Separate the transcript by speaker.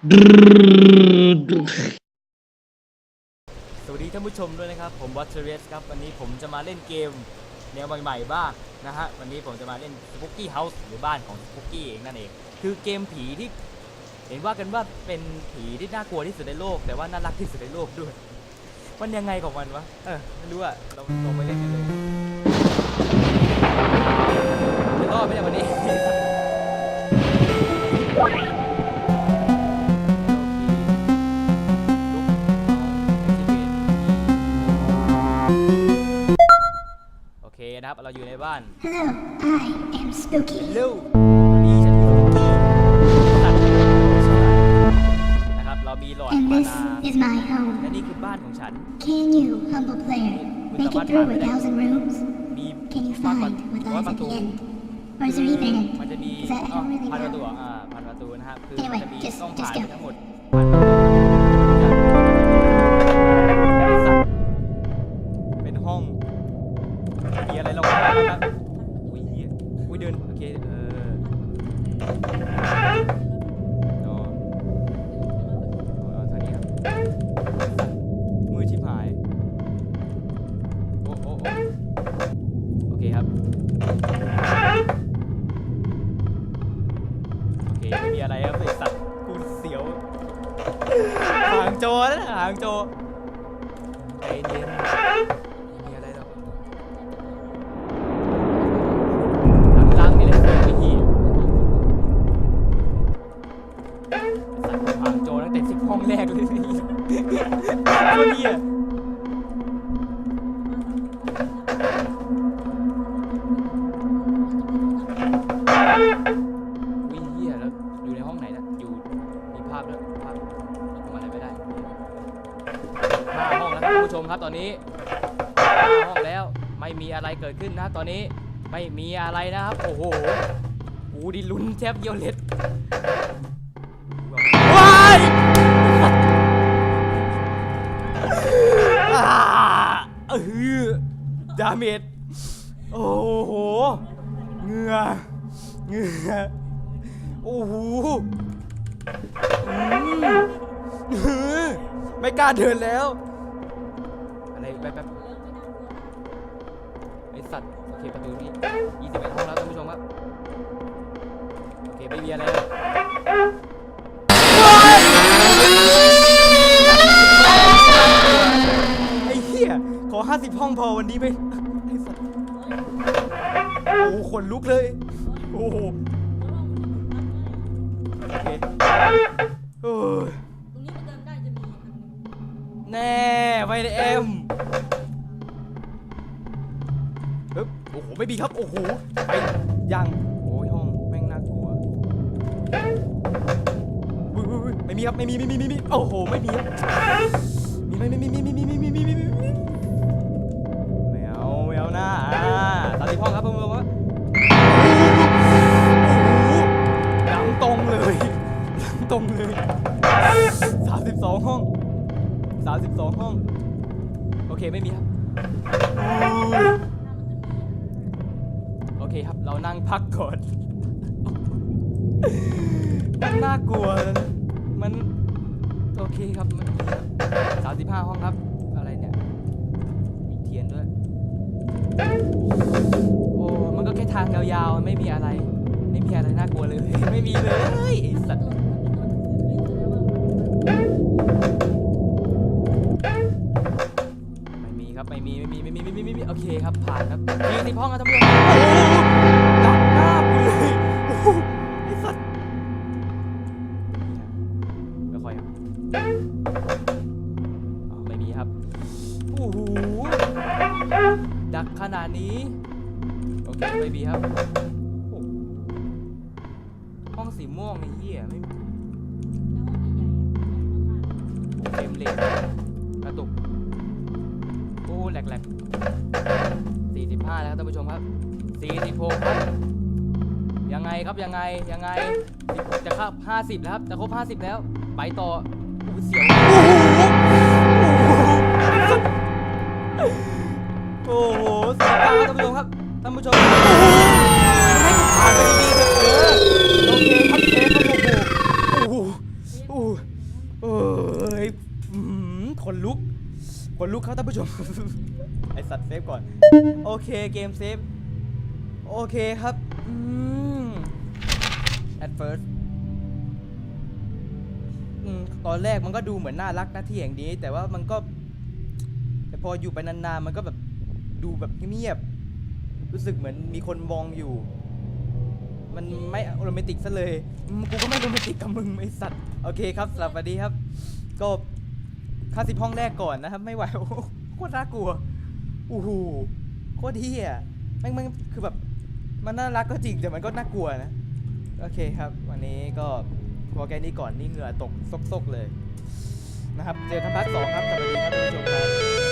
Speaker 1: สวัสดีท่านผู้ชมด้วยนะครับ ผมวัตเรสครับ วันนี้ผมจะมาเล่นเกมแนวใหม่ๆบ้างนะฮะ วันนี้ผมจะมาเล่น Spooky House หรือบ้านของ Spooky เองนั่นเอง คือเกมผีที่ เห็นว่ากันว่าเป็นผีที่น่ากลัวที่สุดในโลก แต่ว่าน่ารักที่สุดในโลกด้วย มันยังไงของมันวะ เออไม่รู้อะเราลองไปเล่นกันเลยจะรอดไหมวันนี้ นะครับ เราอยู่ในบ้าน
Speaker 2: Hello, I am Spooky.
Speaker 1: เร็ววันนี้ฉันอยู่ที่ตัดนะครับ เรามีหลอด
Speaker 2: And
Speaker 1: มา
Speaker 2: this
Speaker 1: นา
Speaker 2: is my
Speaker 1: และ
Speaker 2: home.
Speaker 1: นี่คือบ้านของฉัน
Speaker 2: Can you, humble player, make it through a thousand rooms?
Speaker 1: มี
Speaker 2: Can you
Speaker 1: บ้าน
Speaker 2: find what
Speaker 1: ว่า
Speaker 2: lies
Speaker 1: ประ
Speaker 2: at
Speaker 1: ตู
Speaker 2: the end? Or is there even an
Speaker 1: มัน
Speaker 2: end?
Speaker 1: จะมี
Speaker 2: Is that- I
Speaker 1: อ๋อ
Speaker 2: don't really
Speaker 1: พันประตู
Speaker 2: know.
Speaker 1: อ่ะอ่าพันประตูนะครับ คือ
Speaker 2: Anyway,
Speaker 1: มันจะมี
Speaker 2: just-
Speaker 1: ต้อง
Speaker 2: just
Speaker 1: ผ่าน
Speaker 2: go.
Speaker 1: ไปทั้งหมดพันประตูสัต อะไรลงมาบ้างครับอุ้ยเหี้ยอุ้ยเดินโอเคเอออ๋อเอาทางนี้ครับมือชิบหายโอ้โอ้โอ้โอเคครับโอเคไม่มีอะไรครับไอสัตว์กูเสียวหางโจนะหางโจใจเย็น ครับคุณผู้ชมครับตอนนี้ห้องแล้วไม่มีอะไรเกิดขึ้นนะ ตอนนี้ไม่มีอะไรนะครับ โอ้โหกูดิลุ้นแทบเยียวเล็ดว้ายอ่าเออดาเมจโอ้โหเงือเงือโอ้โหไม่กล้าเดินแล้ว อะไรแป๊บๆไอสัตว์โอเคประตูนี้21ห้องแล้วท่านผู้ชมครับโอเคไม่มีอะไรแล้วไอ้เหี้ยขอ50ห้องพอวันนี้ไปไอ้สัตว์โอ้โหขนลุกเลยโอ้โหโอเคโอ้ย
Speaker 3: ตรงนี้มันเดินได้จะมีอันหนึง
Speaker 1: แน่ไวในเอ็ม ไม่มีครับโอ้โหไปยังโอ้ยห้องแม่งน่ากลัวอุ๊ยอุ๊ยอุ๊ยไม่มีครับไม่มีไม่มีไม่มีโอ้โหไม่มีครับมีไหมไม่มีมีมีมีมีมีมีมีมีมีแมวแมวหน้าอ่าสามสิบห้อครับเพื่อนๆครับหลังตรงเลยหลังตรงเลยสามสิบสองห้องสามสิบสองห้องโอเคไม่มีครับ เคครับ เรานั่งพักก่อนมันน่ากลัวนะมันโอเคครับสามสิบห้าห้องครับ อะไรเนี่ย มีเทียนด้วย โอ้ มันก็แค่ทางยาวๆ ไม่มีอะไร ไม่มีอะไรน่ากลัวเลย ไม่มีเลยไอ้สัตว์ คครับผ่านครับยืนในห้องครับท่านผู้ชมโอ้ดักหน้าปเลยไอ้สัตว์ไม่ค่อยครับอ๋ไม่มีครับโอ้โหดักขนาดนี้โอเคไม่มีครับห้องสีม่วงไอ้เหี้ยไม่มีเต็มเลยกระตุกโอ้แหลกๆ 45 แล้วครับท่านผู้ชมครับ 46 ครับ ยังไงครับยังไงยังไงจะเข้า50 แล้วครับจะครบ 50 แล้ว ไปต่ออู้เสียวโอ้โหเสียงมากครัท่านผู้ชมครับท่านผู้ชมให้ผ่านไปดีๆ กครับท่านผู้ชม ไอสัตว์เซฟก่อน โอเคเกมเซฟ โอเคครับ อืม at first อืมตอนแรกมันก็ดูเหมือนน่ารักนะที่อย่างนี้ แต่ว่ามันก็ แต่พออยู่ไปนานๆ มันก็แบบดูแบบเงียบๆรู้สึกเหมือนมีคนมองอยู่ มันไม่โรแมนติกซะเลย กูก็ไม่โรแมนติกกับมึงไอสัตว์ โอเคครับสวัสดีครับ ก็ ค่าสิบห้องแรกก่อนนะครับไม่ไหวโคตรน่ากลัวอู้หูโคตรเฮียแม่งแม่งคือแบบมันน่ารักก็จริงแต่มันก็น่ากลัวนะโอเคครับ วันนี้ก็พอแกนี้ก่อนนี่เหงื่อตกซกๆเลยนะครับ เจอกันพาร์ทสองครับสวัสดีครับท่านผู้ชมครับ